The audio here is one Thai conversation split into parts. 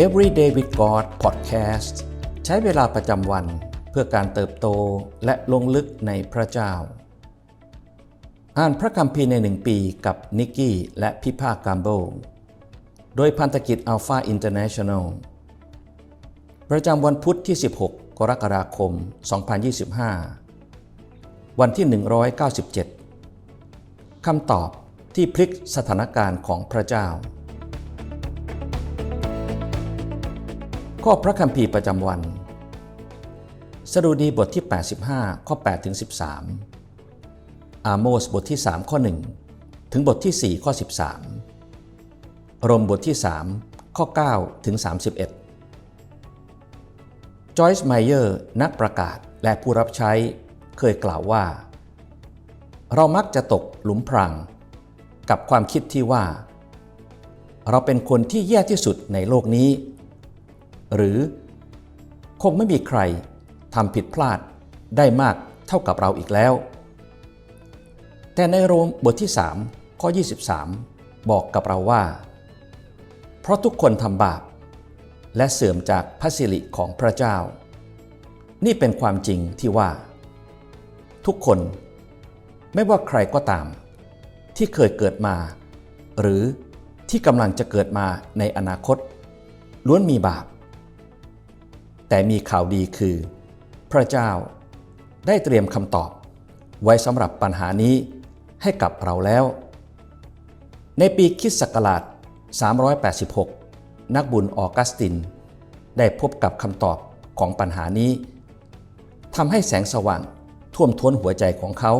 Everyday with God Podcast ใช้เวลาประจำวันเพื่อการเติบโตและลงลึกในพระเจ้า อ่านพระคัมภีร์ในหนึ่งปีกับนิกกี้และพิภากัมโบโดยพันธกิจ Alpha International ประจำวันพุทธที่ 16 กรกฎาคม 2025 วันที่ 197 คำตอบที่พลิกสถานการณ์ของพระเจ้า ข้อพระคัมภีร์ประจำวัน สดุดีบทที่ 85 ข้อ8ถึง13 อาโมสบทที่ 3 ข้อ 1 ถึงบทที่ 4 ข้อ 13 รมบทที่ 3 ข้อ 9 ถึง 31 จอยส์ไมเยอร์ นักประกาศและผู้รับใช้เคยกล่าวว่า เรามักจะตกหลุมพรางกับความคิดที่ว่า เราเป็นคนที่แย่ที่สุดในโลกนี้ หรือคงไม่มีใครทำผิดพลาดได้มากเท่ากับเราอีกแล้ว แต่ในโรมบทที่ 3 ข้อ 23 บอกกับเราว่า เพราะทุกคนทำบาป และเสื่อมจากพระสิริของพระเจ้า นี่เป็นความจริงที่ว่า ทุกคน ไม่ว่าใครก็ตาม ที่เคยเกิดมา หรือที่กำลังจะเกิดมาในอนาคต ล้วนมีบาป แต่มีข่าวดีคือ พระเจ้าได้เตรียมคำตอบ ไว้สำหรับปัญหานี้ให้กับเราแล้ว ในปีคริสต์ศักราช 386 นักบุญออกัสติน ได้พบกับคำตอบของปัญหานี้ทำให้แสงสว่างท่วมท้นหัวใจของเขา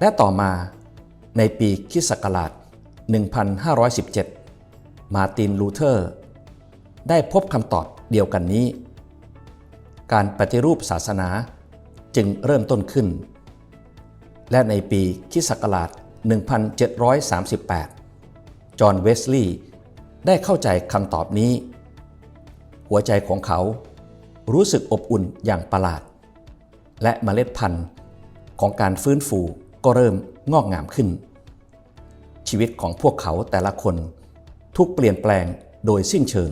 และต่อมาในปีคริสต์ศักราช 1517 มาร์ตินลูเทอร์ ได้พบคำตอบ เดียวกันนี้ การปฏิรูปศาสนาจึงเริ่มต้นขึ้น และในปีคิศักราช 1738 จอห์นเวสลีย์ได้เข้าใจคำตอบนี้ หัวใจของเขารู้สึกอบอุ่นอย่างประหลาด และเมล็ดพันธุ์ของการฟื้นฟูก็เริ่มงอกงามขึ้น ชีวิตของพวกเขาแต่ละคนทุกเปลี่ยนแปลงโดยสิ้นเชิง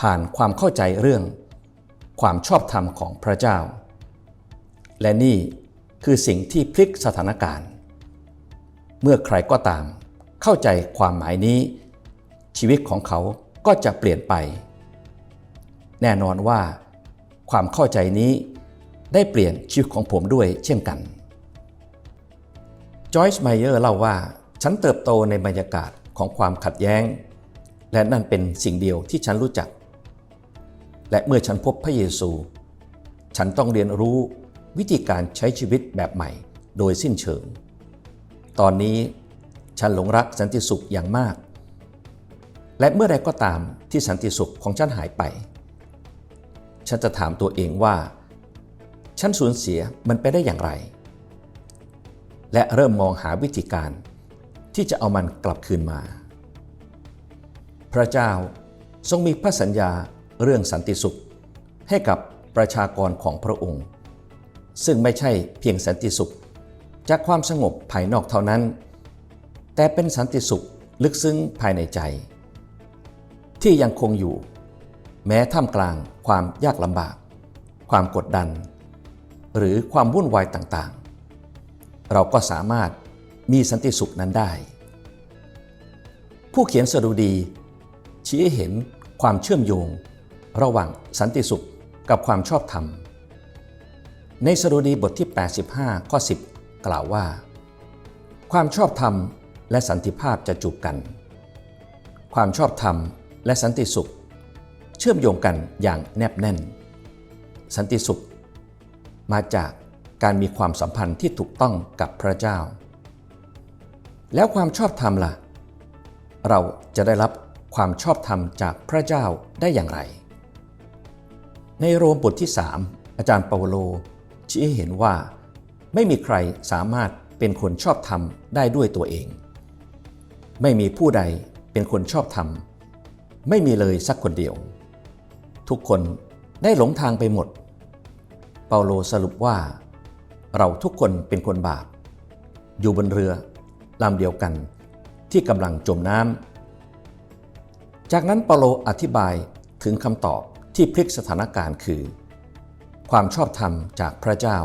ผ่านความเข้าใจเรื่อง ความชอบธรรมของพระเจ้า และนี่คือสิ่งที่พลิกสถานการณ์ เมื่อใครก็ตามเข้าใจความหมายนี้ ชีวิตของเขาก็จะเปลี่ยนไป แน่นอนว่า ความเข้าใจนี้ได้เปลี่ยนชีวิตของผมด้วยเช่นกันจอยส์ไมเยอร์เล่าว่า ฉันเติบโตในบรรยากาศของความขัดแย้ง และนั่นเป็นสิ่งเดียวที่ฉันรู้จัก และเมื่อฉันพบพระเยซู ฉันต้องเรียนรู้วิธีการใช้ชีวิตแบบใหม่โดยสิ้นเชิง ตอนนี้ฉันหลงรักสันติสุขอย่างมาก และเมื่อใดก็ตามที่สันติสุขของฉันหายไป ฉันจะถามตัวเองว่า ฉันสูญเสียมันไปได้อย่างไร และเริ่มมองหาวิธีการที่จะเอามันกลับคืนมา พระเจ้าทรงมีพระสัญญา เรื่องสันติสุข ให้กับประชากรของพระองค์ ซึ่งไม่ใช่เพียงสันติสุข จากความสงบภายนอกเท่านั้น แต่เป็นสันติสุขลึกซึ้งภายในใจ ที่ยังคงอยู่ แม้ท่ามกลางความยากลำบาก ความกดดัน หรือความวุ่นวายต่างๆ เราก็สามารถมีสันติสุขนั้นได้ ผู้เขียนสดุดีชี้ให้เห็นความเชื่อมโยง ระหว่างสันติสุขกับความชอบธรรม ในสดุดีบทที่ 85 ข้อ 10 กล่าวว่า ความชอบธรรมและสันติภาพจะจูบกัน ความชอบธรรมและสันติสุข เชื่อมโยงกันอย่างแนบแน่น สันติสุข มาจากการมีความสัมพันธ์ที่ถูกต้องกับพระเจ้า แล้วความชอบธรรมล่ะ เราจะได้รับความชอบธรรมจากพระเจ้าได้อย่างไร ในโรมบทที่ 3 อาจารย์เปาโลชี้ให้เห็นว่า ไม่มีใครสามารถเป็นคนชอบธรรมได้ด้วยตัวเอง ไม่มีผู้ใดเป็นคนชอบธรรม ไม่มีเลยสักคนเดียว ทุกคนได้หลงทางไปหมด เปาโลสรุปว่า เราทุกคนเป็นคนบาป อยู่บนเรือลำเดียวกันที่กำลังจมน้ำจากนั้นเปาโลอธิบายถึงคำตอบ ที่พลิกสถานการณ์คือ ความชอบธรรมจากพระเจ้า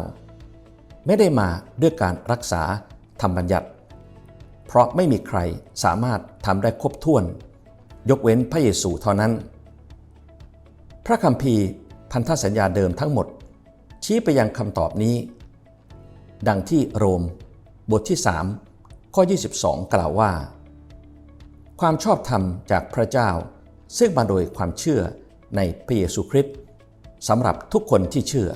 ไม่ได้มาด้วยการรักษาธรรมบัญญัติ เพราะไม่มีใครสามารถทำได้ครบถ้วน ยกเว้นพระเยซูเท่านั้น พระคัมภีร์พันธสัญญาเดิมทั้งหมด ชี้ไปยังคำตอบนี้ ดังที่โรม บทที่ 3 ข้อ 22 กล่าวว่า ความชอบธรรมจากพระเจ้าซึ่งมาโดยความเชื่อ ในพระเยซูคริสต์สำหรับทุกคนที่เชื่อ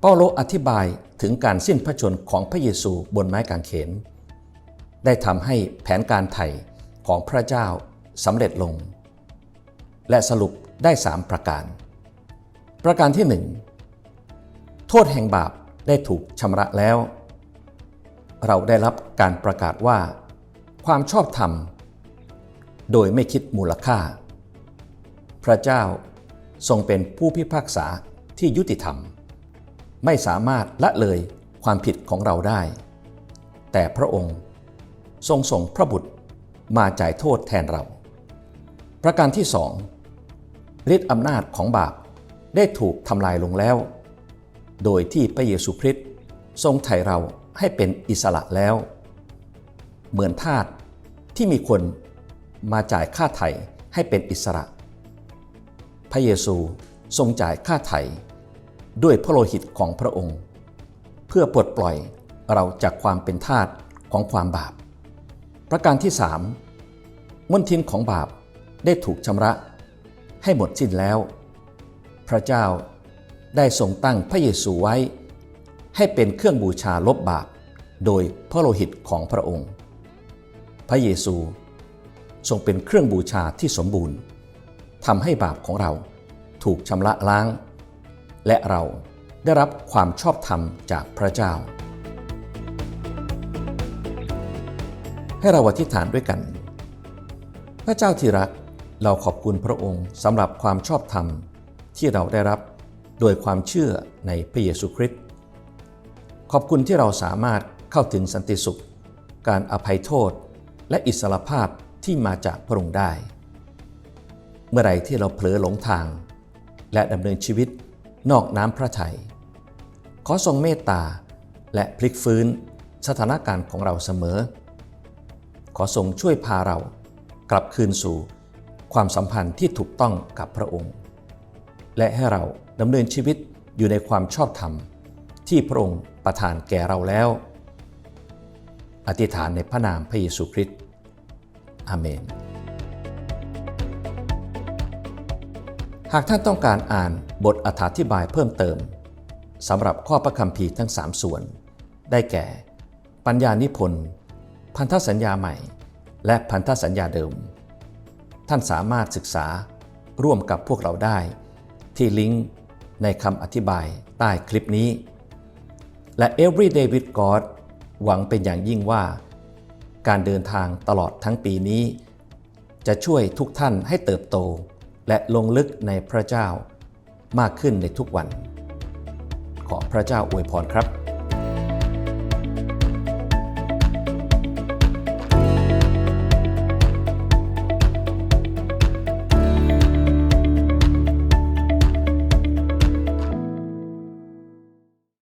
เปาโลอธิบายถึงการสิ้นพระชนของพระเยซูบนไม้กางเขน ได้ทำให้แผนการไถ่ของพระเจ้าสำเร็จลง และสรุปได้3ประการ ประการที่1โทษแห่งบาปได้ถูกชำระแล้ว เราได้รับการประกาศว่า ความชอบธรรม โดยไม่คิดมูลค่า พระเจ้าทรงเป็นผู้พิพากษาที่ยุติธรรม ไม่สามารถละเลยความผิดของเราได้ แต่พระองค์ทรงส่งพระบุตรมาจ่ายโทษแทนเรา ประการที่สองฤทธิอำนาจของบาปได้ถูกทำลายลงแล้ว โดยที่พระเยซูคริสต์ทรงไถ่เราให้เป็นอิสระแล้ว เหมือนทาสที่มีคนมาจ่ายค่าไถ่ให้เป็นอิสระ พระเยซูทรงจ่ายค่าไถ่ด้วยพระโลหิตของพระองค์ เพื่อปลดปล่อยเราจากความเป็นทาสของความบาป ประการที่สามมนทินของบาปได้ถูกชำระให้หมดสิ้นแล้ว พระเจ้าได้ทรงตั้งพระเยซูไว้ ให้เป็นเครื่องบูชาลบบาป โดยพระโลหิตของพระองค์ พระเยซูทรงเป็นเครื่องบูชาที่สมบูรณ์ ทำให้บาปของเราถูกชำระล้าง และเราได้รับความชอบธรรมจากพระเจ้า ให้เราอธิษฐานด้วยกัน พระเจ้าที่รักเราขอบคุณพระองค์สำหรับความชอบธรรมที่เราได้รับโดยความเชื่อในพระเยซูคริสต์ขอบคุณที่เราสามารถเข้าถึงสันติสุข การอภัยโทษ และอิสรภาพที่มาจากพระองค์ได้ เมื่อไรที่เราเผลอหลงทาง และดำเนินชีวิตนอกน้ำพระทัยขอทรงเมตตาและพลิกฟื้นสถานการณ์ของเราเสมอ ขอทรงช่วยพาเรากลับคืนสู่ความสัมพันธ์ที่ถูกต้องกับพระองค์ และให้เราดำเนินชีวิตอยู่ในความชอบธรรม ที่พระองค์ประทานแก่เราแล้ว อธิษฐานในพระนามพระเยซูคริสต์อาเมน หากท่านต้องการอ่านบทอธิบายเพิ่มเติมสำหรับข้อพระคัมภีร์ทั้ง 3 ส่วน ได้แก่ ปัญญานิพนธ์ พันธสัญญาใหม่ และพันธสัญญาเดิม ท่านสามารถศึกษาร่วมกับพวกเราได้ ที่ลิงก์ในคำอธิบายใต้คลิปนี้ และ Everyday with God หวังเป็นอย่างยิ่งว่า การเดินทางตลอดทั้งปีนี้ จะช่วยทุกท่านให้เติบโต และลงลึกในพระเจ้ามากขึ้นในทุกวัน ขอพระเจ้าอวยพรครับ